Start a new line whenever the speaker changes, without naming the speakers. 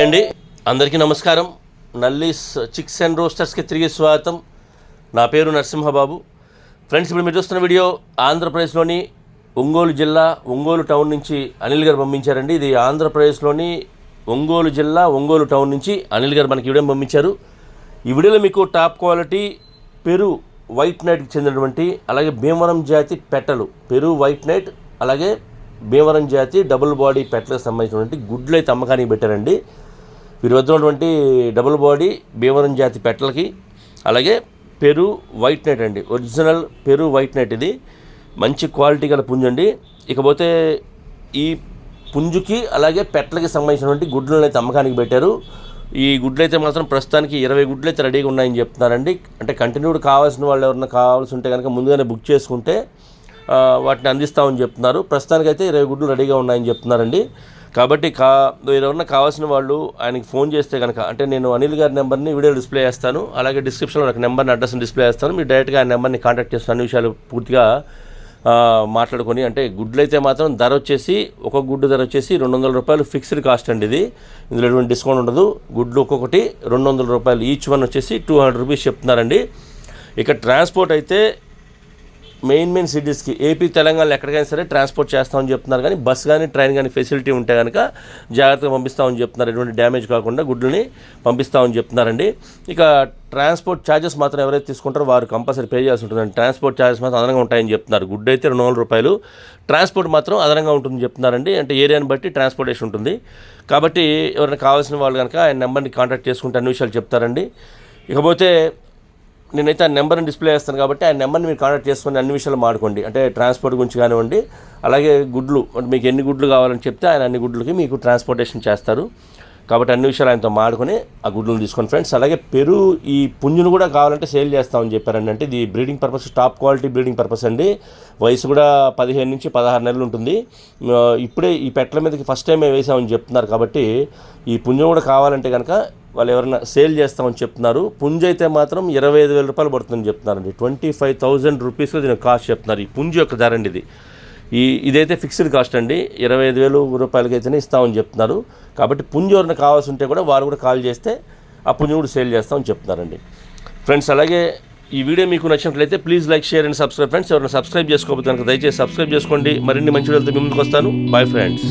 అండి అందరికీ నమస్కారం. నల్లీస్ చిక్స్ అండ్ రోస్టర్స్కి తిరిగి స్వాగతం. నా పేరు నరసింహబాబు. ఫ్రెండ్స్ ఇప్పుడు మీరు చూస్తున్న వీడియో ఆంధ్రప్రదేశ్లోని ఒంగోలు జిల్లా ఒంగోలు టౌన్ నుంచి అనిల్ గారు పంపించారండి. ఇది ఆంధ్రప్రదేశ్లోని ఒంగోలు జిల్లా ఒంగోలు టౌన్ నుంచి అనిల్ గారు మనకి వీడియో పంపించారు. ఈ వీడియోలో మీకు టాప్ క్వాలిటీ పెరు వైట్ నైట్కి చెందినటువంటి అలాగే భీమవరం జాతి పెట్టలు. పెరు వైట్ నైట్ అలాగే భీమవరం జాతి డబుల్ బాడీ పెట్లకు సంబంధించినటువంటి గుడ్లు అయితే అమ్మకానికి పెట్టారండి. వీరి వద్ద ఉన్నటువంటి డబుల్ బాడీ భీమవరం జాతి పెట్టలకి అలాగే పెరు వైట్ నైట్ అండి. ఒరిజినల్ పెరు వైట్ నైట్ ఇది. మంచి క్వాలిటీ గల పుంజు అండి. ఇకపోతే ఈ పుంజుకి అలాగే పెట్టలకి సంబంధించినటువంటి గుడ్లను అయితే అమ్మకానికి పెట్టారు. ఈ గుడ్లు అయితే మాత్రం ప్రస్తుతానికి ఇరవై గుడ్లు అయితే రెడీగా ఉన్నాయని చెప్తున్నారండి. అంటే కంటిన్యూడ్ కావాల్సిన వాళ్ళు ఎవరైనా కావాల్సి ఉంటే కనుక ముందుగానే బుక్ చేసుకుంటే వాటిని అందిస్తామని చెప్తున్నారు. ప్రస్తుతానికైతే ఇరవై గుడ్లు రెడీగా ఉన్నాయని చెప్తున్నారండి. కాబట్టి కా ఎవరన్నా కావాల్సిన వాళ్ళు ఆయనకి ఫోన్ చేస్తే కనుక అంటే నేను అనిల్ గారి నెంబర్ని వీడియో డిస్ప్లే చేస్తాను. అలాగే డిస్క్రిప్షన్లో నాకు నెంబర్ని అడ్రస్ని డిస్ప్లే చేస్తాను. మీరు డైరెక్ట్గా ఆ నెంబర్ని కాంటాక్ట్ చేస్తాను అన్ని విషయాలు పూర్తిగా మాట్లాడుకొని అంటే గుడ్లు అయితే మాత్రం ధర వచ్చేసి ఒక గుడ్డు ధర వచ్చేసి రెండు వందల రూపాయలు ఫిక్స్డ్ కాస్ట్ అండి ఇది. ఇందులో ఎటువంటి డిస్కౌంట్ ఉండదు. గుడ్లు ఒక్కొక్కటి రెండు వందల రూపాయలు ఈచ్ వన్ వచ్చేసి టూ హండ్రెడ్ రూపీస్ చెప్తున్నారండి. ఇక ట్రాన్స్పోర్ట్ అయితే మెయిన్ మెయిన్ సిటీస్కి ఏపీ తెలంగాణలో ఎక్కడికైనా సరే ట్రాన్స్పోర్ట్ చేస్తామని చెప్తున్నారు కానీ బస్ కానీ ట్రైన్ కానీ ఫెసిలిటీ ఉంటే కనుక జాగ్రత్తగా పంపిస్తామని చెప్తున్నారు. ఎటువంటి డ్యామేజ్ కాకుండా గుడ్లని పంపిస్తామని చెప్తున్నారండి. ఇక ట్రాన్స్పోర్ట్ ఛార్జెస్ మాత్రం ఎవరైతే తీసుకుంటారో వారు కంపల్సరీ పే చేయాల్సి ఉంటుందండి. ట్రాన్స్పోర్ట్ ఛార్జెస్ మాత్రం అదనంగా ఉంటాయని చెప్తున్నారు. గుడ్ అయితే రెండు వందల రూపాయలు. ట్రాన్స్పోర్ట్ మాత్రం అదనంగా ఉంటుందని చెప్తున్నారండి. అంటే ఏరియాని బట్టి ట్రాన్స్పోర్టేషన్ ఉంటుంది. కాబట్టి ఎవరైనా కావాల్సిన వాళ్ళు కనుక ఆయన నెంబర్ని కాంటాక్ట్ చేసుకుంటే అన్ని విషయాలు చెప్తారండి. ఇకపోతే నేనైతే ఆ నెంబర్ని డిస్ప్లే చేస్తాను కాబట్టి ఆ నెంబర్ని మీరు కాంటాక్ట్ చేసుకొని అన్ని విషయాలు మాడుకోండి అంటే ట్రాన్స్పోర్ట్ గురించి కానివ్వండి అలాగే గుడ్లు అంటే మీకు ఎన్ని గుడ్లు కావాలని చెప్తే ఆయన అన్ని గుడ్లకి మీకు ట్రాన్స్పోర్టేషన్ చేస్తారు. కాబట్టి అన్ని విషయాలు ఆయనతో మాడుకొని ఆ గుడ్లను తీసుకోండి ఫ్రెండ్స్. అలాగే పెరు ఈ పుంజును కూడా కావాలంటే సేల్ చేస్తామని చెప్పారండి. అంటే ఇది breeding purpose top quality breeding purpose అండి. వయసు కూడా పదిహేను నుంచి పదహారు నెలలు ఉంటుంది. ఇప్పుడే ఈ పెట్టల మీదకి ఫస్ట్ టైం వేసామని చెప్తున్నారు కాబట్టి ఈ పుంజం కూడా కావాలంటే కనుక వాళ్ళు ఎవరైనా సేల్ చేస్తామని చెప్తున్నారు. పుంజు అయితే మాత్రం ఇరవై ఐదు వేల రూపాయలు పడుతుందని చెప్తున్నారండి. ట్వంటీ ఫైవ్ థౌజండ్ రూపీస్ దీని కాస్ట్ చెప్తున్నారు. ఈ పుంజు యొక్క ధర అండి ఇది. ఈ ఇదైతే ఫిక్స్డ్ కాస్ట్ అండి. ఇరవై ఐదు వేలు రూపాయలకి అయితేనే ఇస్తామని చెప్తున్నారు. కాబట్టి పుంజ్ ఎవరైనా కావాల్సి ఉంటే కూడా వారు కూడా కాల్ చేస్తే ఆ పుంజ్ కూడా సేల్ చేస్తామని చెప్తున్నారండి. ఫ్రెండ్స్ అలాగే ఈ వీడియో మీకు నచ్చినట్లయితే please like share and subscribe. Friends ఎవరైనా సబ్స్క్రైబ్ చేసుకోకపోతే కనుక దయచేసి సబ్స్క్రైబ్ చేసుకోండి. మరిన్ని మంచి వీడియోలతో మీ ముందుకు వస్తాను. Bye friends